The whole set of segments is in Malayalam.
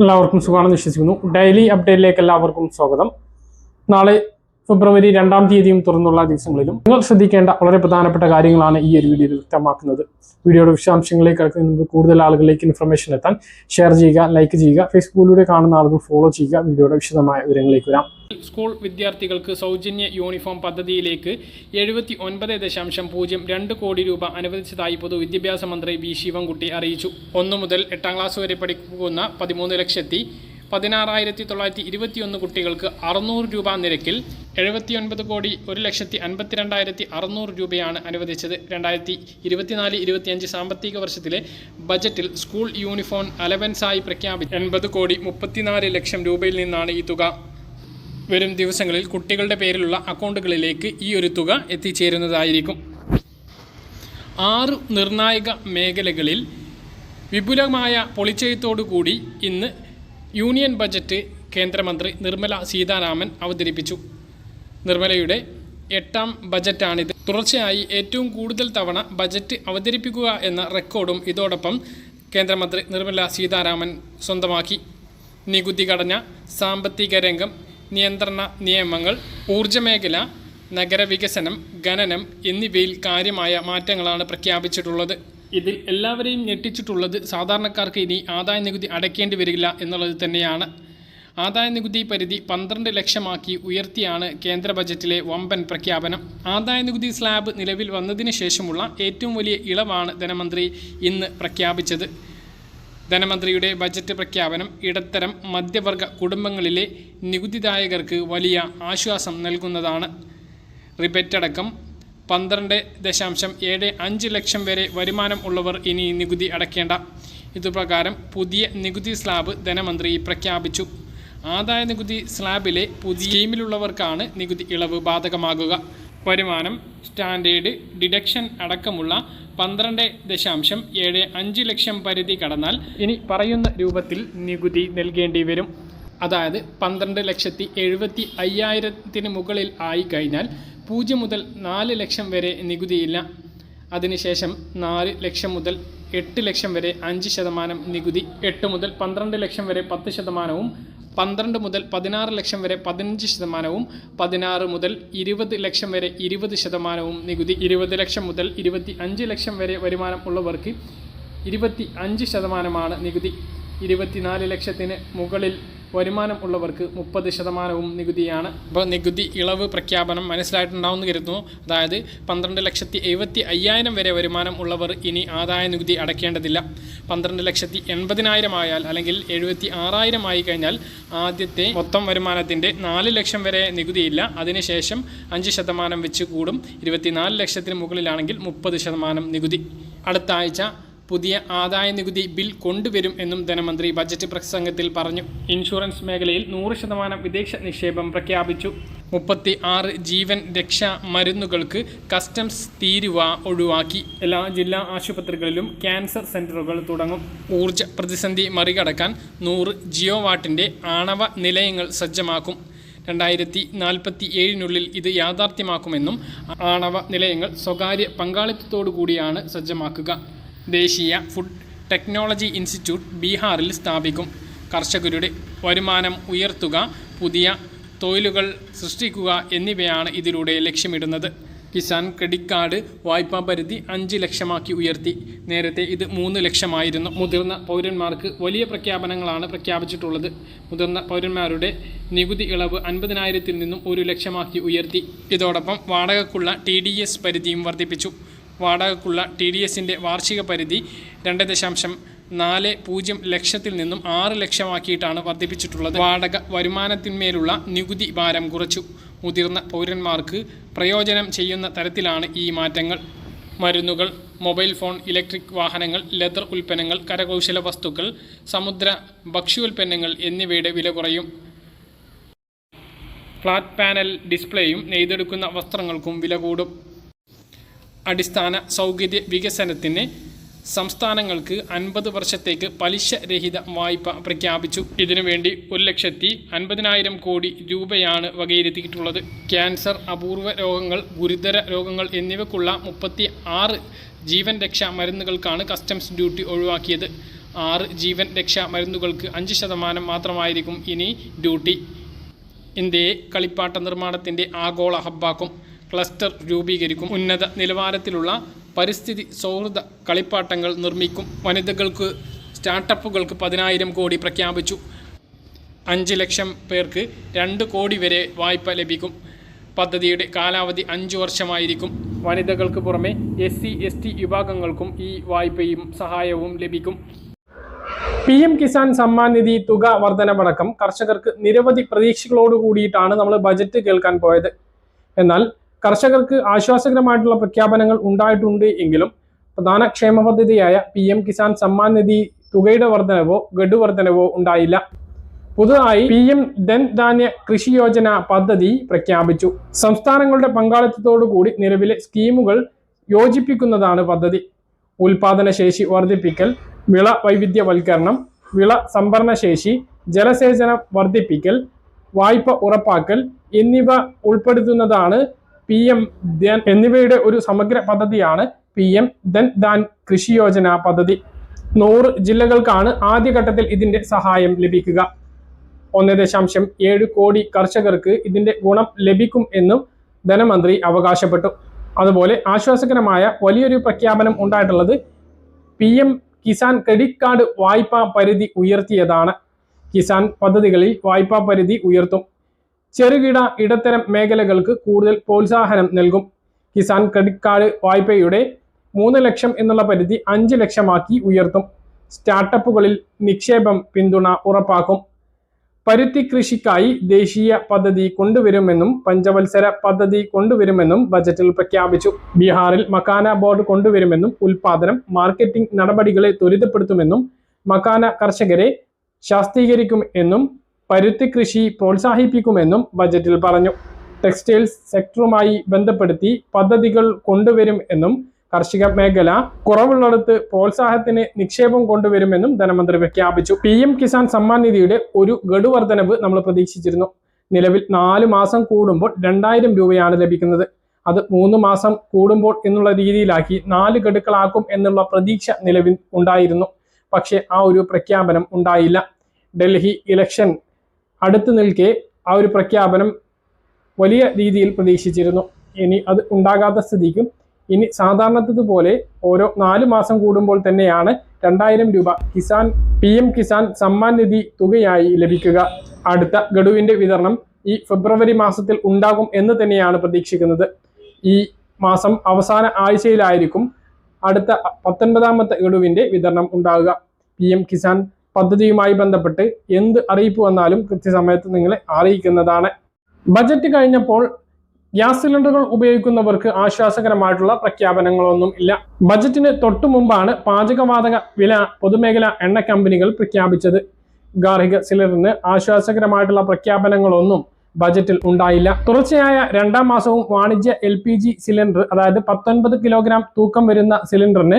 എല്ലാവർക്കും സുഖമാണെന്ന് വിശ്വസിക്കുന്നു. ഡെയിലി അപ്ഡേറ്റിലേക്ക് എല്ലാവർക്കും സ്വാഗതം. നാളെ ഫെബ്രുവരി രണ്ടാം തീയതിയും തുറന്നുള്ള ദിവസങ്ങളിലും നിങ്ങൾ ശ്രദ്ധിക്കേണ്ട വളരെ പ്രധാനപ്പെട്ട കാര്യങ്ങളാണ് ഈ ഒരു വീഡിയോയിൽ വ്യക്തമാക്കുന്നത്. വീഡിയോയുടെ വിശദാംശങ്ങളിലേക്ക് കൂടുതൽ ആളുകളിലേക്ക് ഇൻഫർമേഷൻ എത്താൻ ഷെയർ ചെയ്യുക ലൈക്ക് ചെയ്യുക ഫേസ്ബുക്കിലൂടെ കാണുന്ന ആളുകൾ ഫോളോ ചെയ്യുക വീഡിയോയുടെ വിശദമായ വിവരങ്ങളിലേക്ക് വരാം. സ്കൂൾ വിദ്യാർത്ഥികൾക്ക് സൗജന്യ യൂണിഫോം പദ്ധതിയിലേക്ക് എഴുപത്തി ഒൻപത് ദശാംശം പൂജ്യം രണ്ട് കോടി രൂപ അനുവദിച്ചതായി പൊതുവിദ്യാഭ്യാസ മന്ത്രി വി ശിവൻകുട്ടി അറിയിച്ചു. ഒന്നു മുതൽ എട്ടാം ക്ലാസ് വരെ പഠിക്കുന്ന പതിമൂന്ന് ലക്ഷത്തി പതിനാറായിരത്തി തൊള്ളായിരത്തി ഇരുപത്തിയൊന്ന് കുട്ടികൾക്ക് അറുന്നൂറ് രൂപ നിരക്കിൽ എഴുപത്തിയൊൻപത് കോടി ഒരു ലക്ഷത്തി അൻപത്തിരണ്ടായിരത്തി അറുന്നൂറ് രൂപയാണ് അനുവദിച്ചത്. രണ്ടായിരത്തി ഇരുപത്തിനാല് ഇരുപത്തിയഞ്ച് സാമ്പത്തിക വർഷത്തിലെ ബജറ്റിൽ സ്കൂൾ യൂണിഫോം അലവൻസായി പ്രഖ്യാപിച്ച. എൺപത് കോടി മുപ്പത്തിനാല് ലക്ഷം രൂപയിൽ നിന്നാണ് ഈ തുക വരും ദിവസങ്ങളിൽ കുട്ടികളുടെ പേരിലുള്ള അക്കൗണ്ടുകളിലേക്ക് ഈ ഒരു തുക എത്തിച്ചേരുന്നതായിരിക്കും. ആറ് നിർണായക മേഖലകളിൽ വിപുലമായ പൊളിച്ചയത്തോടുകൂടി ഇന്ന് യൂണിയൻ ബജറ്റ് കേന്ദ്രമന്ത്രി നിർമ്മല സീതാരാമൻ അവതരിപ്പിച്ചു. നിർമ്മലയുടെ എട്ടാം ബജറ്റാണിത്. തുടർച്ചയായി ഏറ്റവും കൂടുതൽ തവണ ബജറ്റ് അവതരിപ്പിക്കുക എന്ന റെക്കോർഡും ഇതോടൊപ്പം കേന്ദ്രമന്ത്രി നിർമ്മല സീതാരാമൻ സ്വന്തമാക്കി. നികുതി ഘടന സാമ്പത്തിക രംഗം നിയന്ത്രണ നിയമങ്ങൾ ഊർജമേഖല നഗരവികസനം ഖനനം എന്നിവയിൽ കാര്യമായ മാറ്റങ്ങളാണ് പ്രഖ്യാപിച്ചിട്ടുള്ളത്. ഇതിൽ എല്ലാവരെയും ഞെട്ടിച്ചിട്ടുള്ളത് സാധാരണക്കാർക്ക് ഇനി ആദായ നികുതി അടയ്ക്കേണ്ടി വരില്ല എന്നുള്ളത് തന്നെയാണ്. ആദായ നികുതി പരിധി പന്ത്രണ്ട് ലക്ഷമാക്കി ഉയർത്തിയാണ് കേന്ദ്ര ബജറ്റിലെ വമ്പൻ പ്രഖ്യാപനം. ആദായ നികുതി സ്ലാബ് നിലവിൽ വന്നതിന് ശേഷമുള്ള ഏറ്റവും വലിയ ഇളവാണ് ധനമന്ത്രി ഇന്ന് പ്രഖ്യാപിച്ചത്. ധനമന്ത്രിയുടെ ബജറ്റ് പ്രഖ്യാപനം ഇടത്തരം മധ്യവർഗ കുടുംബങ്ങളിലെ നികുതിദായകർക്ക് വലിയ ആശ്വാസം നൽകുന്നതാണ്. റിബറ്റ് അടക്കം പന്ത്രണ്ട് ദശാംശം ഏഴ് അഞ്ച് ലക്ഷം വരെ വരുമാനം ഉള്ളവർ ഇനി നികുതി അടയ്ക്കേണ്ട. ഇതുപ്രകാരം പുതിയ നികുതി സ്ലാബ് ധനമന്ത്രി പ്രഖ്യാപിച്ചു. ആദായ നികുതി സ്ലാബിലെ പുതിയ സ്കീമിലുള്ളവർക്കാണ് നികുതി ഇളവ് ബാധകമാകുക. വരുമാനം സ്റ്റാൻഡേർഡ് ഡിഡക്ഷൻ അടക്കമുള്ള പന്ത്രണ്ട് ദശാംശം ഏഴ് അഞ്ച് ലക്ഷം പരിധി കടന്നാൽ ഇനി പറയുന്ന രൂപത്തിൽ നികുതി നൽകേണ്ടി വരും. അതായത് പന്ത്രണ്ട് ലക്ഷത്തി എഴുപത്തി അയ്യായിരത്തിന് മുകളിൽ ആയി കഴിഞ്ഞാൽ പൂജ്യം മുതൽ നാല് ലക്ഷം വരെ നികുതിയില്ല. അതിനുശേഷം നാല് ലക്ഷം മുതൽ എട്ട് ലക്ഷം വരെ അഞ്ച് ശതമാനം നികുതി എട്ട് മുതൽ പന്ത്രണ്ട് ലക്ഷം വരെ പത്ത് ശതമാനവും പന്ത്രണ്ട് മുതൽ പതിനാറ് ലക്ഷം വരെ പതിനഞ്ച് ശതമാനവും പതിനാറ് മുതൽ ഇരുപത് ലക്ഷം വരെ ഇരുപത് ശതമാനവും നികുതി ഇരുപത് ലക്ഷം മുതൽ ഇരുപത്തി അഞ്ച് ലക്ഷം വരെ വരുമാനം ഉള്ളവർക്ക് ഇരുപത്തി അഞ്ച് ശതമാനമാണ് നികുതി. ഇരുപത്തിനാല് ലക്ഷത്തിന് മുകളിൽ വരുമാനം ഉള്ളവർക്ക് മുപ്പത് ശതമാനവും നികുതിയാണ്. അപ്പോൾ നികുതി ഇളവ് പ്രഖ്യാപനം മനസ്സിലായിട്ടുണ്ടാവുമെന്ന് കരുതുന്നു. അതായത് പന്ത്രണ്ട് ലക്ഷത്തി എഴുപത്തി അയ്യായിരം വരെ വരുമാനം ഉള്ളവർ ഇനി ആദായ നികുതി അടയ്ക്കേണ്ടതില്ല. പന്ത്രണ്ട് ലക്ഷത്തി എൺപതിനായിരം ആയാൽ അല്ലെങ്കിൽ എഴുപത്തി ആറായിരം ആയി കഴിഞ്ഞാൽ ആദ്യത്തെ മൊത്തം വരുമാനത്തിന്റെ നാല് ലക്ഷം വരെ നികുതിയില്ല. അതിനുശേഷം അഞ്ച് ശതമാനം വെച്ച് കൂടും. ഇരുപത്തിനാല് ലക്ഷത്തിന് മുകളിലാണെങ്കിൽ മുപ്പത് ശതമാനം നികുതി. അടുത്ത ആഴ്ച പുതിയ ആദായ നികുതി ബിൽ കൊണ്ടുവരും എന്നും ധനമന്ത്രി ബജറ്റ് പ്രസംഗത്തിൽ പറഞ്ഞു. ഇൻഷുറൻസ് മേഖലയിൽ നൂറ് ശതമാനം വിദേശ നിക്ഷേപം പ്രഖ്യാപിച്ചു. മുപ്പത്തി ആറ് ജീവൻ രക്ഷാ മരുന്നുകൾക്ക് കസ്റ്റംസ് തീരുവ ഒഴിവാക്കി. എല്ലാ ജില്ലാ ആശുപത്രികളിലും ക്യാൻസർ സെന്ററുകൾ തുടങ്ങും. ഊർജ പ്രതിസന്ധി മറികടക്കാൻ നൂറ് ജിയോ വാട്ടിന്റെ ആണവ നിലയങ്ങൾ സജ്ജമാക്കും. രണ്ടായിരത്തി നാൽപ്പത്തി ഏഴിനുള്ളിൽ ഇത് യാഥാർത്ഥ്യമാക്കുമെന്നും ആണവ നിലയങ്ങൾ സ്വകാര്യ പങ്കാളിത്തത്തോടു കൂടിയാണ് സജ്ജമാക്കുക. ദേശീയ ഫുഡ് ടെക്നോളജി ഇൻസ്റ്റിറ്റ്യൂട്ട് ബീഹാറിൽ സ്ഥാപിക്കും. കർഷകരുടെ വരുമാനം ഉയർത്തുക പുതിയ തൊഴിലുകൾ സൃഷ്ടിക്കുക എന്നിവയാണ് ഇതിലൂടെ ലക്ഷ്യമിടുന്നത്. കിസാൻ ക്രെഡിറ്റ് കാർഡ് വായ്പാ പരിധി അഞ്ച് ലക്ഷമാക്കി ഉയർത്തി. നേരത്തെ ഇത് മൂന്ന് ലക്ഷമായിരുന്നു. മുതിർന്ന പൗരന്മാർക്ക് വലിയ പ്രഖ്യാപനങ്ങളാണ് പ്രഖ്യാപിച്ചിട്ടുള്ളത്. മുതിർന്ന പൗരന്മാരുടെ നികുതി ഇളവ് അൻപതിനായിരത്തിൽ നിന്നും ഒരു ലക്ഷമാക്കി ഉയർത്തി. ഇതോടൊപ്പം വാടകക്കുള്ള ടി പരിധിയും വർദ്ധിപ്പിച്ചു. വാടകക്കുള്ള ടി ഡി എസിന്റെ വാർഷിക പരിധി രണ്ട് ദശാംശം നാല് പൂജ്യം ലക്ഷത്തിൽ നിന്നും ആറ് ലക്ഷമാക്കിയിട്ടാണ് വർദ്ധിപ്പിച്ചിട്ടുള്ളത്. വാടക വരുമാനത്തിന്മേലുള്ള നികുതി ഭാരം കുറച്ചു. മുതിർന്ന പൗരന്മാർക്ക് പ്രയോജനം ചെയ്യുന്ന തരത്തിലാണ് ഈ മാറ്റങ്ങൾ. മരുന്നുകൾ മൊബൈൽ ഫോൺ ഇലക്ട്രിക് വാഹനങ്ങൾ ലെതർ ഉൽപ്പന്നങ്ങൾ കരകൗശല വസ്തുക്കൾ സമുദ്ര ഭക്ഷ്യോൽപ്പന്നങ്ങൾ എന്നിവയുടെ വില കുറയും. ഫ്ലാറ്റ് പാനൽ ഡിസ്പ്ലേയും നെയ്തെടുക്കുന്ന വസ്ത്രങ്ങൾക്കും വില കൂടും. അടിസ്ഥാന സൗകര്യ വികസനത്തിന് സംസ്ഥാനങ്ങൾക്ക് അൻപത് വർഷത്തേക്ക് പലിശ രഹിത വായ്പ പ്രഖ്യാപിച്ചു. ഇതിനുവേണ്ടി ഒരു ലക്ഷത്തി അൻപതിനായിരം കോടി രൂപയാണ് വകയിരുത്തിയിട്ടുള്ളത്. ക്യാൻസർ അപൂർവ രോഗങ്ങൾ ഗുരുതര രോഗങ്ങൾ എന്നിവയ്ക്കുള്ള മുപ്പത്തി ആറ് ജീവൻ രക്ഷാ മരുന്നുകൾക്കാണ് കസ്റ്റംസ് ഡ്യൂട്ടി ഒഴിവാക്കിയത്. ആറ് ജീവൻ രക്ഷാ മരുന്നുകൾക്ക് അഞ്ച് ശതമാനം മാത്രമായിരിക്കും ഇനി ഡ്യൂട്ടി. ഇന്ത്യയെ കളിപ്പാട്ട നിർമ്മാണത്തിന്റെ ആഗോള ഹബ്ബാക്കും ക്ലസ്റ്റർ രൂപീകരിക്കും. ഉന്നത നിലവാരത്തിലുള്ള പരിസ്ഥിതി സൗഹൃദ കളിപ്പാട്ടങ്ങൾ നിർമ്മിക്കും. വനിതകൾക്ക് സ്റ്റാർട്ടപ്പുകൾക്ക് പതിനായിരം കോടി പ്രഖ്യാപിച്ചു. അഞ്ച് ലക്ഷം പേർക്ക് രണ്ട് കോടി വരെ വായ്പ ലഭിക്കും. പദ്ധതിയുടെ കാലാവധി അഞ്ച് വർഷമായിരിക്കും. വനിതകൾക്ക് പുറമെ എസ് സി എസ് ടി വിഭാഗങ്ങൾക്കും ഈ വായ്പയും സഹായവും ലഭിക്കും. പി എം കിസാൻ സമ്മാൻ നിധി തുക വർധനമടക്കം കർഷകർക്ക് നിരവധി പ്രതീക്ഷകളോട് കൂടിയിട്ടാണ് നമ്മൾ ബജറ്റ് കേൾക്കാൻ പോയത്. എന്നാൽ കർഷകർക്ക് ആശ്വാസകരമായിട്ടുള്ള പ്രഖ്യാപനങ്ങൾ ഉണ്ടായിട്ടുണ്ട് എങ്കിലും പ്രധാന ക്ഷേമ പദ്ധതിയായ പി എം കിസാൻ സമ്മാൻ നിധി തുകയുടെ വർധനവോ ഗഡു വർധനവോ ഉണ്ടായില്ല. പുതുതായി പി എം ധൻ ധാന്യ കൃഷി യോജന പദ്ധതി പ്രഖ്യാപിച്ചു. സംസ്ഥാനങ്ങളുടെ പങ്കാളിത്തത്തോടു കൂടി നിലവിലെ സ്കീമുകൾ യോജിപ്പിക്കുന്നതാണ് പദ്ധതി. ഉൽപാദന ശേഷി വർദ്ധിപ്പിക്കൽ വിള വൈവിധ്യവൽക്കരണം വിള സംഭരണ ശേഷി ജലസേചനം വർദ്ധിപ്പിക്കൽ വായ്പ ഉറപ്പാക്കൽ എന്നിവ ഉൾപ്പെടുത്തുന്നതാണ് പി എം ധൻ എന്നിവയുടെ ഒരു സമഗ്ര പദ്ധതിയാണ് പി എം ധൻ ധാൻ കൃഷി യോജന പദ്ധതി. നൂറ് ജില്ലകൾക്കാണ് ആദ്യഘട്ടത്തിൽ ഇതിന്റെ സഹായം ലഭിക്കുക. ഒന്ന് ദശാംശം ഏഴ് കോടി കർഷകർക്ക് ഇതിന്റെ ഗുണം ലഭിക്കും എന്നും ധനമന്ത്രി അവകാശപ്പെട്ടു. അതുപോലെ ആശ്വാസകരമായ വലിയൊരു പ്രഖ്യാപനം ഉണ്ടായിട്ടുള്ളത് P M Kisan credit card വായ്പാ പരിധി ഉയർത്തിയതാണ്. കിസാൻ പദ്ധതികളിൽ വായ്പാ പരിധി ഉയർത്തും. ചെറുകിട ഇടത്തരം മേഖലകൾക്ക് കൂടുതൽ പ്രോത്സാഹനം നൽകും. കിസാൻ ക്രെഡിറ്റ് കാർഡ് വായ്പയുടെ മൂന്ന് ലക്ഷം എന്നുള്ള പരിധി അഞ്ച് ലക്ഷമാക്കി ഉയർത്തും. സ്റ്റാർട്ടപ്പുകളിൽ നിക്ഷേപം പിന്തുണ ഉറപ്പാക്കും. പരുത്തി കൃഷിക്കായി ദേശീയ പദ്ധതി കൊണ്ടുവരുമെന്നും പഞ്ചവത്സര പദ്ധതി കൊണ്ടുവരുമെന്നും ബജറ്റിൽ പ്രഖ്യാപിച്ചു. ബീഹാറിൽ മക്കാന ബോർഡ് കൊണ്ടുവരുമെന്നും ഉൽപാദനം മാർക്കറ്റിംഗ് നടപടികളെ ത്വരിതപ്പെടുത്തുമെന്നും മക്കാന കർഷകരെ ശാസ്ത്രീകരിക്കും എന്നും പരുത്തി കൃഷി പ്രോത്സാഹിപ്പിക്കുമെന്നും ബജറ്റിൽ പറഞ്ഞു. ടെക്സ്റ്റൈൽസ് സെക്ടറുമായി ബന്ധപ്പെടുത്തി പദ്ധതികൾ കൊണ്ടുവരും എന്നും കാർഷിക മേഖല കുറവുള്ളിടത്ത് പ്രോത്സാഹത്തിന് നിക്ഷേപം കൊണ്ടുവരുമെന്നും ധനമന്ത്രി പ്രഖ്യാപിച്ചു. പി എം കിസാൻ സമ്മാൻ നിധിയുടെ ഒരു ഗഡുവർദ്ധനവ് നമ്മൾ പ്രതീക്ഷിച്ചിരുന്നു. നിലവിൽ നാല് മാസം കൂടുമ്പോൾ രണ്ടായിരം രൂപയാണ് ലഭിക്കുന്നത്. അത് മൂന്ന് മാസം കൂടുമ്പോൾ എന്നുള്ള രീതിയിലാക്കി നാല് ഗഡുക്കളാക്കും എന്നുള്ള പ്രതീക്ഷ നിലവിൽ ഉണ്ടായിരുന്നു. പക്ഷേ ആ ഒരു പ്രഖ്യാപനം ഉണ്ടായില്ല. ഡൽഹി ഇലക്ഷൻ അടുത്തു നിൽക്കെ ആ ഒരു പ്രഖ്യാപനം വലിയ രീതിയിൽ പ്രതീക്ഷിച്ചിരുന്നു. ഇനി അത് ഉണ്ടാകാത്ത സ്ഥിതിക്കും ഇനി സാധാരണത്തതുപോലെ ഓരോ നാല് മാസം കൂടുമ്പോൾ തന്നെയാണ് രണ്ടായിരം രൂപ കിസാൻ പി എം കിസാൻ സമ്മാൻ നിധി തുകയായി ലഭിക്കുക. അടുത്ത ഗഡുവിന്റെ വിതരണം ഈ ഫെബ്രുവരി മാസത്തിൽ ഉണ്ടാകും എന്ന് തന്നെയാണ് പ്രതീക്ഷിക്കുന്നത്. ഈ മാസം അവസാന ആഴ്ചയിലായിരിക്കും അടുത്ത പത്തൊൻപതാമത്തെ ഗഡുവിന്റെ വിതരണം ഉണ്ടാകുക പി എം കിസാൻ പദ്ധതിയുമായി ബന്ധപ്പെട്ട് എന്ത് അറിയിപ്പ് വന്നാലും കൃത്യസമയത്ത് നിങ്ങളെ അറിയിക്കുന്നതാണ്. ബജറ്റ് കഴിഞ്ഞപ്പോൾ ഗ്യാസ് സിലിണ്ടറുകൾ ഉപയോഗിക്കുന്നവർക്ക് ആശ്വാസകരമായിട്ടുള്ള പ്രഖ്യാപനങ്ങളൊന്നും ഇല്ല. ബജറ്റിന് തൊട്ടു മുമ്പാണ് പാചകവാതക വില പൊതുമേഖല എണ്ണ കമ്പനികൾ പ്രഖ്യാപിച്ചത്. ഗാർഹിക സിലിണ്ടറിന് ആശ്വാസകരമായിട്ടുള്ള പ്രഖ്യാപനങ്ങളൊന്നും ബജറ്റിൽ ഉണ്ടായില്ല. തുടർച്ചയായ രണ്ടാം മാസവും വാണിജ്യ എൽ പി ജി സിലിണ്ടർ അതായത് പത്തൊൻപത് കിലോഗ്രാം തൂക്കം വരുന്ന സിലിണ്ടറിന്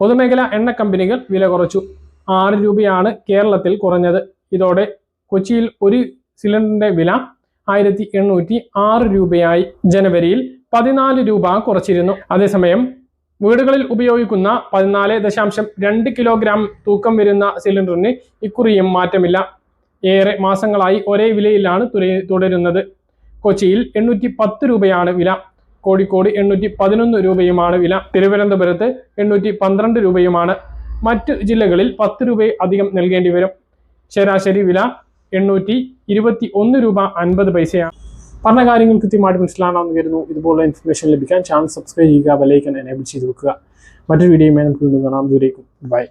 പൊതുമേഖല എണ്ണ കമ്പനികൾ വില കുറച്ചു. ആറ് രൂപയാണ് കേരളത്തിൽ കുറഞ്ഞത്. ഇതോടെ കൊച്ചിയിൽ ഒരു സിലിണ്ടറിന്റെ വില ആയിരത്തി എണ്ണൂറ്റി ആറ് രൂപയായി. ജനുവരിയിൽ പതിനാല് രൂപ കുറച്ചിരുന്നു. അതേസമയം വീടുകളിൽ ഉപയോഗിക്കുന്ന പതിനാല് ദശാംശം രണ്ട് കിലോഗ്രാം തൂക്കം വരുന്ന സിലിണ്ടറിന് ഇക്കുറിയും മാറ്റമില്ല. ഏറെ മാസങ്ങളായി ഒരേ വിലയിലാണ് തുടരുന്നത്. കൊച്ചിയിൽ എണ്ണൂറ്റി പത്ത് രൂപയാണ് വില. കോഴിക്കോട് എണ്ണൂറ്റി പതിനൊന്ന് രൂപയുമാണ് വില. തിരുവനന്തപുരത്ത് എണ്ണൂറ്റി പന്ത്രണ്ട് രൂപയുമാണ്. മറ്റ് ജില്ലകളിൽ പത്ത് രൂപ അധികം നൽകേണ്ടി വരും. ശരാശരി വില എണ്ണൂറ്റി ഇരുപത്തി ഒന്ന് രൂപ അൻപത് പൈസയാണ്. പറഞ്ഞ കാര്യങ്ങൾ കൃത്യമായിട്ട് മനസ്സിലാണെന്ന് കരുതുന്നു. ഇതുപോലുള്ള ഇൻഫർമേഷൻ ലഭിക്കാൻ ചാനൽ സബ്സ്ക്രൈബ് ചെയ്യുക ബെലൈക്കൻ എനേബിൾ ചെയ്ത് വെക്കുക. മറ്റൊരു വീഡിയോയുമായി നമുക്ക് വീണ്ടും കാണാം. ദൂരേക്കും ബൈ